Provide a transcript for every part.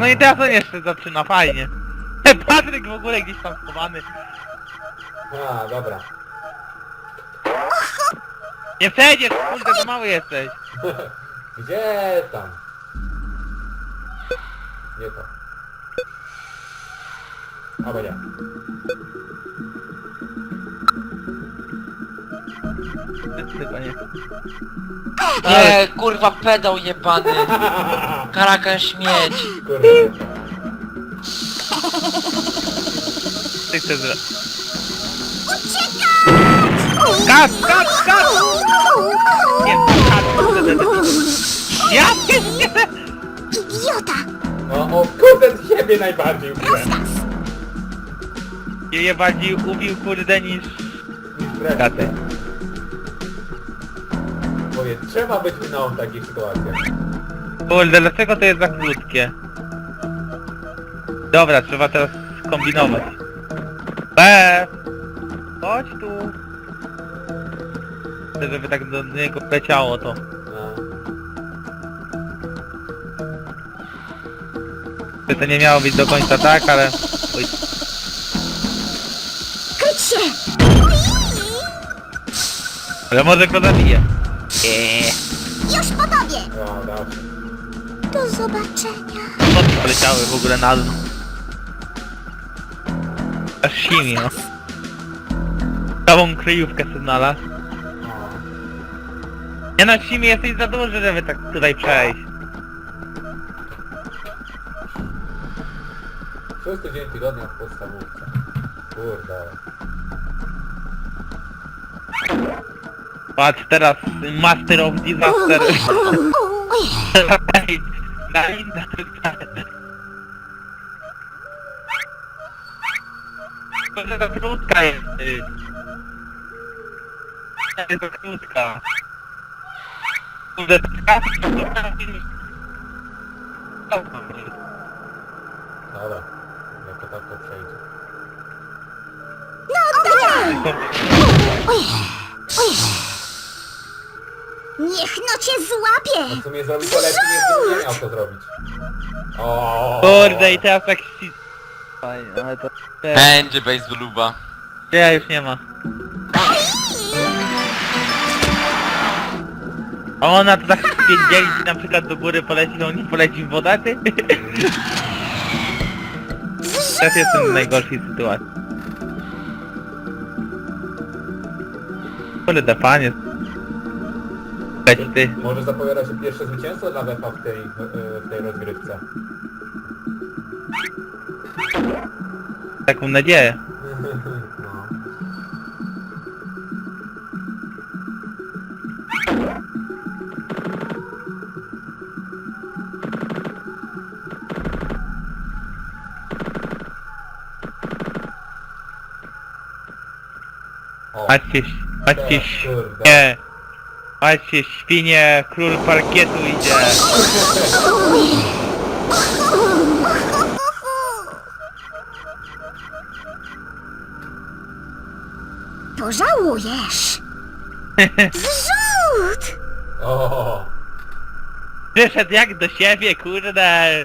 no i teraz on jeszcze zaczyna, fajnie. Patryk w ogóle gdzieś tam schowany. A, dobra. Nie przejdziesz, kurde, za mały jesteś. Gdzie tam? Nie to. Albo nie. Chyba nie. Nie, kurwa pedał jebany. Karakan śmieć. Ty chcesz zra... Kat, kat, kat! Nie, kat, kurde, Ja pierdolę! Idiota! No, o kurde, z siebie najbardziej ubiłem. Je bardziej ubił kurde niż... Niż Katy. Mówię, trzeba być mną w takich sytuacjach. Kurde, dlaczego to jest za krótkie? Dobra, trzeba teraz skombinować. B! Chodź tu! Chcę, żeby tak do niego leciało to. No. Że To nie miało być do końca tak, ale... Oj, Kryć się! ale może go zabije. Eee, Już po tobie! O, dobrze. Do zobaczenia. no to poleciały w ogóle na dół. Aż simi, no. Całą kryjówkę sobie znalazł. O. Nie no, Simi, jesteś za duży, żeby tak tutaj przejść. Szósty dzień tygodnia w podstawówce. Kurde. Patrz teraz, Master of Disaster. Na To za krótka jest. y. Jest za krótka. Kurde, taka... Dobra. Jako tak to przejdzie. Niech no cię złapie! No co mnie zrobić to lepiej, nie, nie miał to zrobić. O. Kurde, i teraz tak... si- Fajnie, ale to... Będzie baseballuba. Ja już nie ma. A ona to tak dzieli na przykład do góry poleci, to on nie poleci w wodę, ty? Teraz jestem w najgorszej sytuacji. Kurde, panie. Ty. Może zapowiada się pierwsze zwycięstwo dla Wefa w tej, w, w tej rozgrywce. Taką nadzieję. No. O, Patrzcie, patrzcie, teraz, kurde. Świnie. Patrzcie, świnie, król parkietu idzie. Pożałujesz! Zrzut! O, Przyszedł jak do siebie, kurde.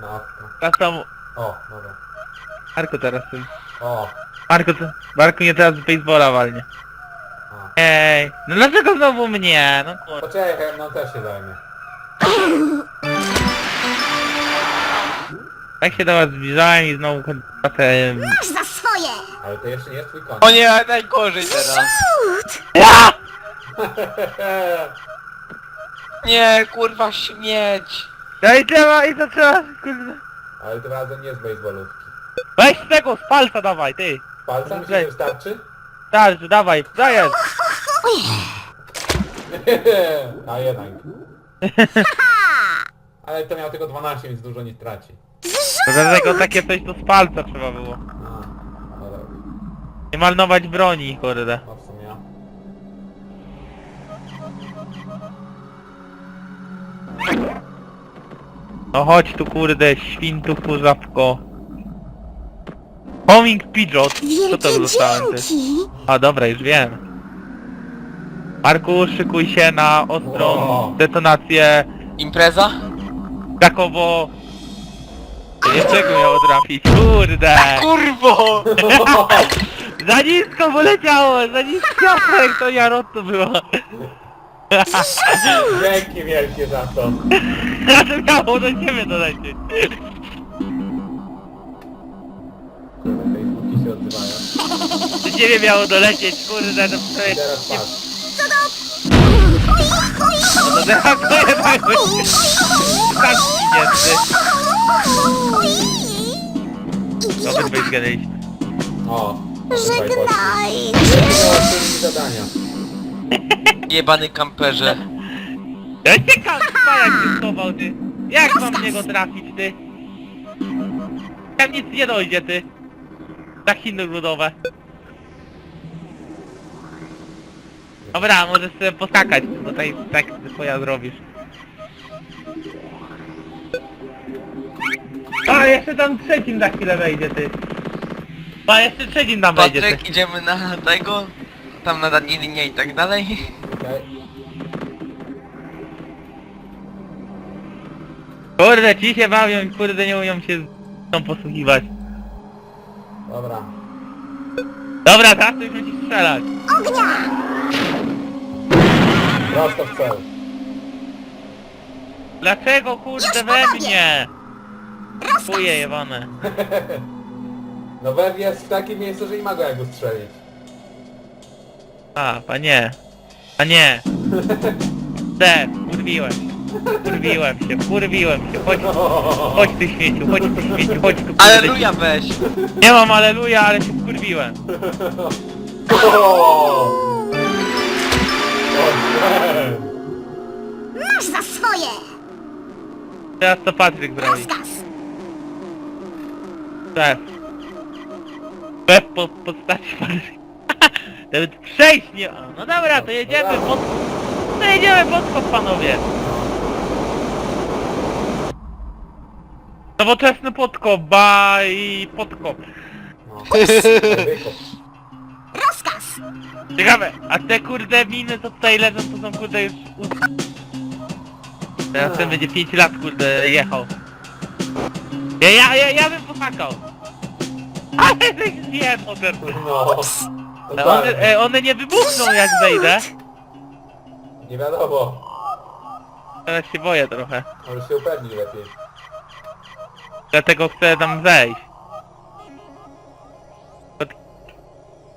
matko. Teraz tam... O, dobra. Marko teraz tym. O, Marko, co? Marko nie teraz z baseballa walnie. Ej, no dlaczego znowu mnie? No kurde. Poczekaj, no też się zajmie. Tak się do was zbliżałem i znowu ten... Masz za swoje! Ale to jeszcze nie jest twój koniec. O nie, najgorzej teraz. Zrzut! Ja! Nie, kurwa śmieć. No i trzeba, i to trzeba, kurde. Ale tym razem nie z baseballówki. Weź z tego, z palca dawaj, ty. Palca mi się nie wystarczy? Starczy, dawaj, dajesz. A jednak. Ale to miał tylko 12, więc dużo nie straci. To dlatego takie coś to z palca trzeba było. A, no dobra. Nie marnować broni, kurde. No w sumie. No chodź tu kurde, świntuchu żabko. Homing Pidgeot. Co Wielkie to dostałem ty? dzięki! A dobra, już wiem. Marku, szykuj się na ostrą Wow. detonację Impreza? Krakowo Jeszcze go miało trafić, kurde! Kurwo! Za nisko poleciało, za nisko jak to Jarotto było. Dzięki wielkie za to. To miało do ciebie dolecieć. Się odzywają. Do ciebie miało dolecieć, kurde, to I przecież... teraz patrz. No to teraz to jednak Tak, niestety. To obydwaj zgadaliśmy. O. obydwaj poszli. Żegnajcie. Odbyli zadania. Jebany kamperze. Ja cię kampa jak się schował, ty. Jak mam w niego trafić, ty? Tam nic nie dojdzie, ty. Tak Chiny ludowe. Dobra, możesz sobie poskakać, bo tutaj tak twoja zrobisz. A, jeszcze tam trzecim za chwilę wejdzie, ty. A, jeszcze trzecim tam wejdzie, ty. Patryk, idziemy na tego? Tam na Danilinie i tak dalej? Okej. Kurde, ci się bawią i kurde nie umieją się z tą posługiwać. Dobra. Dobra, już musisz strzelać. Ognia. Prosto w cel. Dlaczego kurde Już we panowie! mnie? Rozkaz. Chuje jebane. No Bev jest w takim miejscu, że nie ma go jak ustrzelić. A, panie. Panie. Te, kurwiłem. Kurwiłem się, kurwiłem się. Chodź, chodź ty śmieciu, chodź ty śmieciu, chodź tu kurde. Aleluja weź! Nie mam aleluja, ale się kurwiłem. Masz za swoje. Teraz to Patryk zrobi. Rozkaz. Szef po postaci Patryk. Nawet przejść nie... A, No dobra, to jedziemy pod... To jedziemy podkop panowie. Nowoczesny podkop, ba i podkop. No. Wykop. Rozkaz. Ciekawe, a te kurde miny co tutaj leżą to są kurde już... u- Teraz ten będzie 5 lat kurde jechał. Ja, ja, ja, ja bym poskakał. Ale nie mogę. No. One, Totalnie. e, one nie wybuchną jak wejdę. Nie wiadomo. Teraz się boję trochę. Może się upewnić lepiej. Dlatego chcę tam wejść.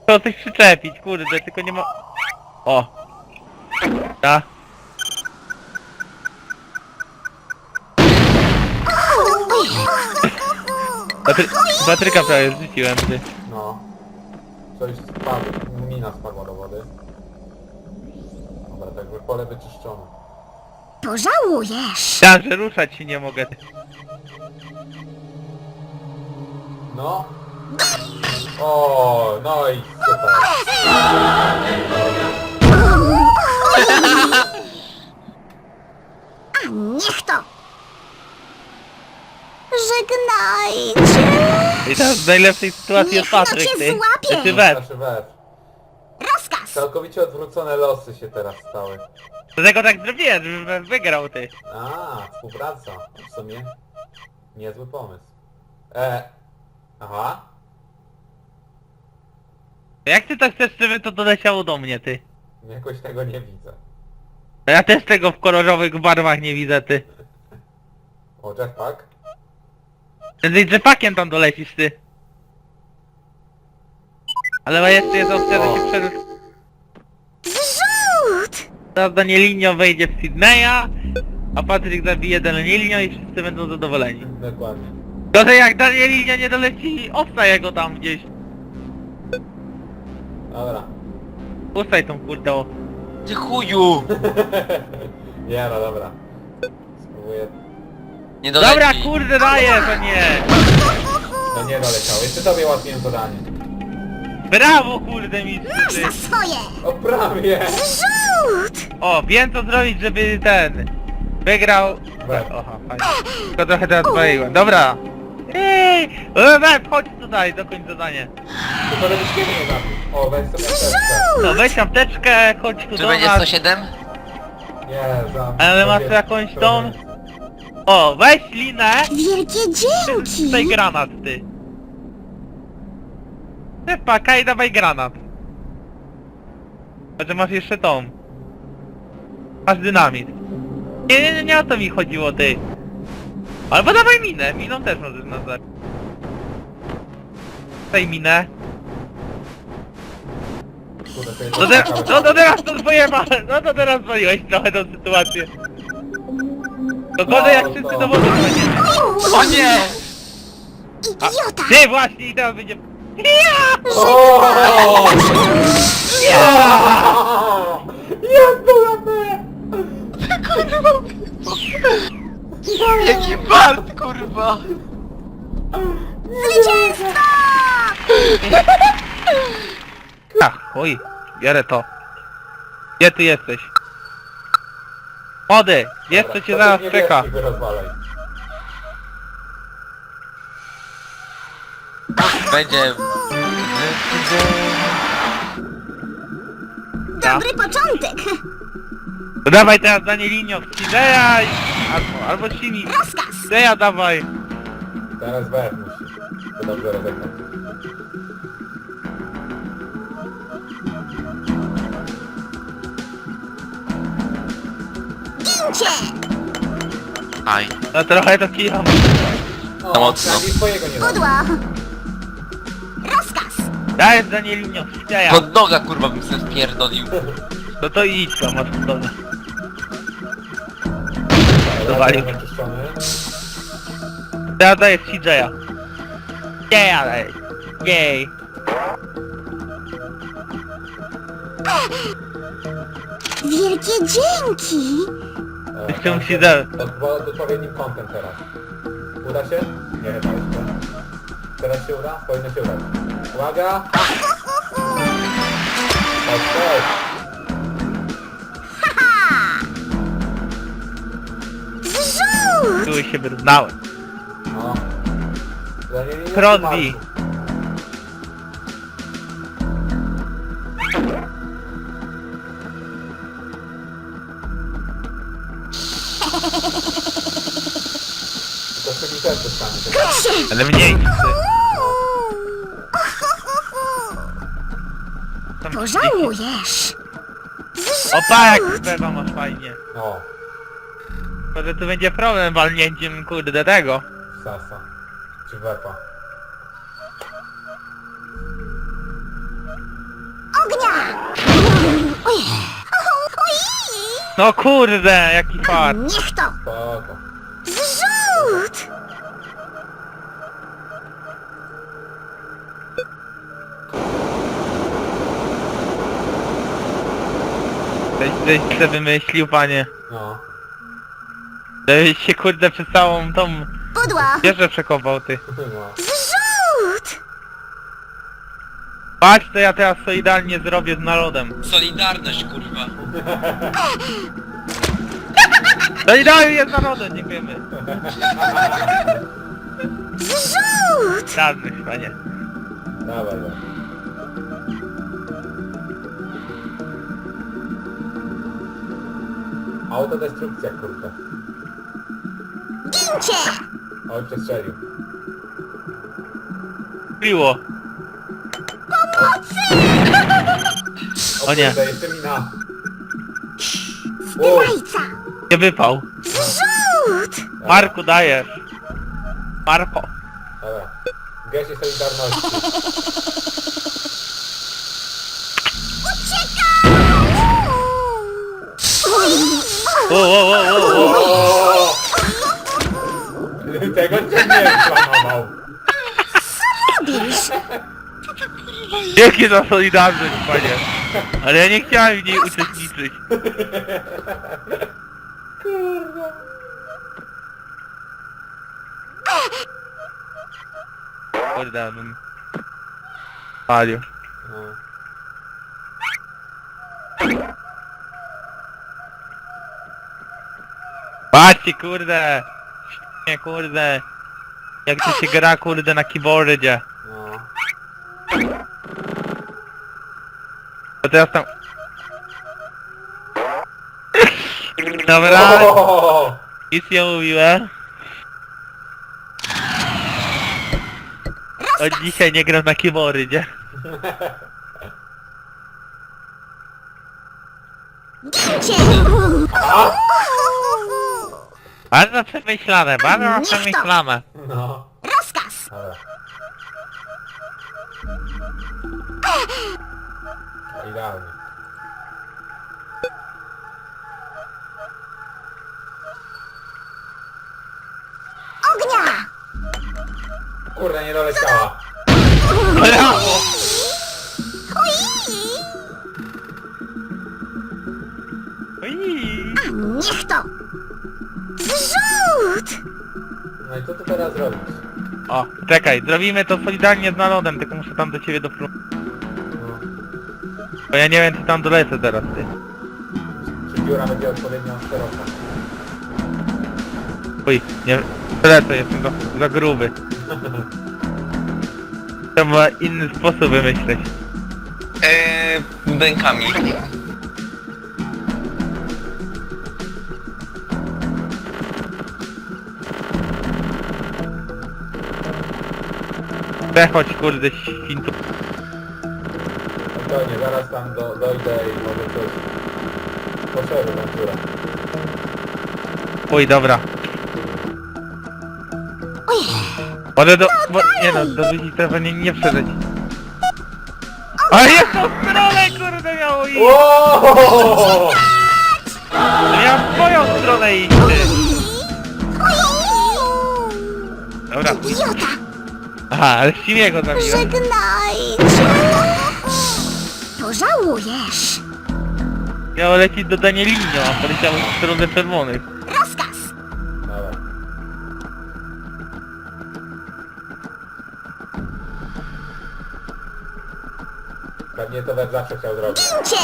To coś przyczepić, kurde, tylko nie ma... O! Ta. Patry... Patryka prawie zrzuciłem, ty. No. Coś spadło. Mina spadła do wody. Dobra, tak jakby pole wyczyszczone. Pożałujesz. Ja, że ruszać się nie mogę. No. O, no i super. A niech to. Żegnajcie. I teraz w najlepszej sytuacji jest Niech no Patryk, cię ty. złapie. Ty, ty we. Znaczy wew. Rozkaz. Całkowicie odwrócone losy się teraz stały. Dlatego tak zrobiłem, wygrał, ty. A, współpraca. W sumie niezły pomysł. E. Aha. Jak ty to chcesz, żeby to doleciało do mnie, ty? Jakoś tego nie widzę. Ja też tego w kolorowych barwach nie widzę, ty. O, jetpack. Prędzej rzepakiem tam dolecisz, ty. Ale jeszcze jest opcja, że się przerzuć. Zrzut. Teraz Danielinio wejdzie w Sydneya, a Patryk zabije Danielinio i wszyscy będą zadowoleni. Dokładnie. Gorzej jak Danielinio nie doleci, obsta jego tam gdzieś. Dobra. Ustaj tą kurde o. Ty chuju! nie no, dobra. Spróbuję. Nie doleci. Dobra, kurde daję, to nie. No nie doleciało. Jeszcze tobie ułatwiłem zadanie. Brawo, kurde Masz ty. za swoje. O, prawie! Zrzut. O, wiem co zrobić, żeby ten... Wygrał... Oha, fajnie. Tylko trochę teraz zwaliłem. Dobra. Ej, e, Web, chodź tutaj, dokończ zadanie. Tylko żebyś mnie nie zabił. O, weź sobie apteczkę. No weź apteczkę, chodź tu Czy do będzie nas. 107? Nie, za... Ale masz sobie- jakąś tą? O, weź linę! Wielkie dzięki! Daj granat, ty. Ty pakaj, dawaj granat. A że masz jeszcze tą. Masz dynamit. Nie, nie, nie, nie o to mi chodziło, ty. Albo dawaj minę, miną też możesz nazwać. Daj minę. Kurde, to jest No, te, ciekawe. no to teraz to twoje ma... No to teraz zwaliłeś trochę tą sytuację. To gorzej jak No, wszyscy to- do wody wchodzimy. O nie! Idiota! Ty właśnie i teraz będzie... Ja! O! Jak to ładne! Jaki bart, kurwa! Zwycięstwo! Ach, oj, biorę to. Gdzie ty jesteś? Młody, jest co cię zaraz czeka. Będzie... Dobry początek! To dawaj teraz Danie linio, Cideja albo, albo Simi. Rozkaz! Cideja dawaj. Teraz WF musi. To dobrze rozegrać. Gincie! Aj. No trochę to kijam. To mocno. przynajmniej swojego nie Pudło! robi. Rozkaz! Dajesz Danie linio, Cideja. Pod noga, kurwa, bym se wpierdolił. No to idź tam, masz w oczyszczony. Teraz dajesz Cideja. Cideja dajesz. Jej. Wielkie dzięki! Tak. Pod, pod odpowiednim kątem teraz. Uda się? Nie chyba jeszcze. Teraz się uda? Powinno się udać. Uwaga! Chodź, chodź. Tu się wyrównałem. No. Nie- nie- nie też dostanie teraz. Ale mniej. Tam Pożałujesz! Opa, jak beba masz fajnie. No, Może tu będzie problem walnięciem kurde tego. sasa. Czy wepa. Ognia! No kurde, jaki fart. Niech to! Spoko. Zrzut! Coś żeś sobie wymyślił, panie. No. Żebyś się kurde przez całą tą Pudło! wieżę przekopał, ty. Zrzut! Patrz, co ja teraz solidarnie zrobię z narodem. Solidarność, kurwa. Solidarnie z narodem, dziękujemy. Zrzut! Radnych, panie. Dawaj, dawaj. Autodestrukcja, kurde. Gincie! Oj, przestrzelił. Piło. O nie. kurde, jeszcze mina. Zdrajca! Nie wypał. Zrzut! Marku, dajesz. Marko. Dobra. W geście Solidarności. O, o, o, o, o. Tego cię nie planował. Dzięki za solidarność, panie. Ale ja nie chciałem w niej uczestniczyć. Kurwa. Kurde. No. Patrzcie, kurde. Nie, kurde. Jak to się gra, kurde, na keyboardzie. No. To teraz tam... Dobra, O! Nic nie mówiłem. Od dzisiaj nie gram na keyboardzie. Gincie! Bardzo przemyślane, bardzo Niech to. przemyślane. No, Rozkaz! dobra. Idealnie. Ognia! Kurde, nie doleciała. Brawo! Oj. A niech to! Zrzut! No i co tu teraz zrobić? O, czekaj, zrobimy to solidarnie z narodem, tylko muszę tam do ciebie dopróć. No, Bo ja nie wiem czy tam dolecę teraz, ty. czy biura będzie odpowiednio szeroka? Uj, nie dolecę, jestem za, za gruby. Trzeba inny sposób wymyśleć. Eee, budynkami. Przechodź kurde świntu. Spokojnie, zaraz tam do, dojdę i może coś poszerzy na biura. Uj, dobra. Może do... Bo, nie no, do ludzi trzeba nie, nie przeżyć. A jest to stronę kurde miało iść! Wow! Miałem w twoją stronę iść, ty. Dobra. Idiota! Aha, ale siwie go zabiłem. Żegnajcie! To żałujesz! Miało lecieć do Danielinio, a poleciało w stronę czerwonych. Rozkaz! Dobra. Pewnie to we zawsze chciał zrobić. Gincie!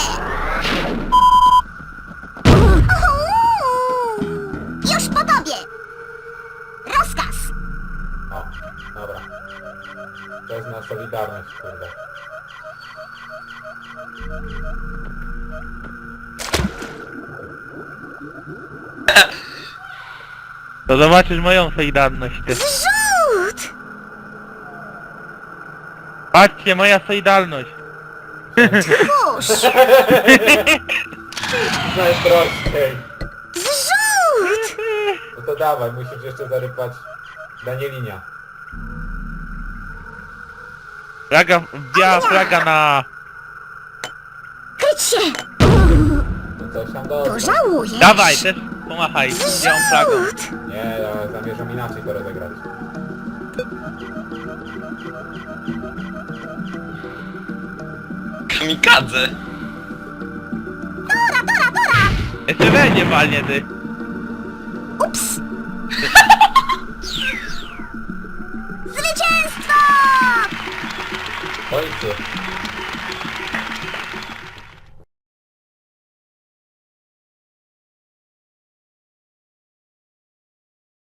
To jest na solidarność, kurde. To zobaczysz moją solidarność, ty. Zrzut! Patrzcie, moja solidarność. Kurz! Najprościej. Zrzut! No to dawaj, musisz jeszcze zarypać Danielinia. Flaga, biała flaga na... Kryć się! Coś tam To dostał. żałujesz! Dawaj, też pomachaj, białą flagą. Zrzut! Nie, ja zamierzam inaczej to rozegrać. Kamikadze. Dora, Dora, Dora! Jeszcze będzie walnie, ty. Ups! Zwycięstwo! W końcu.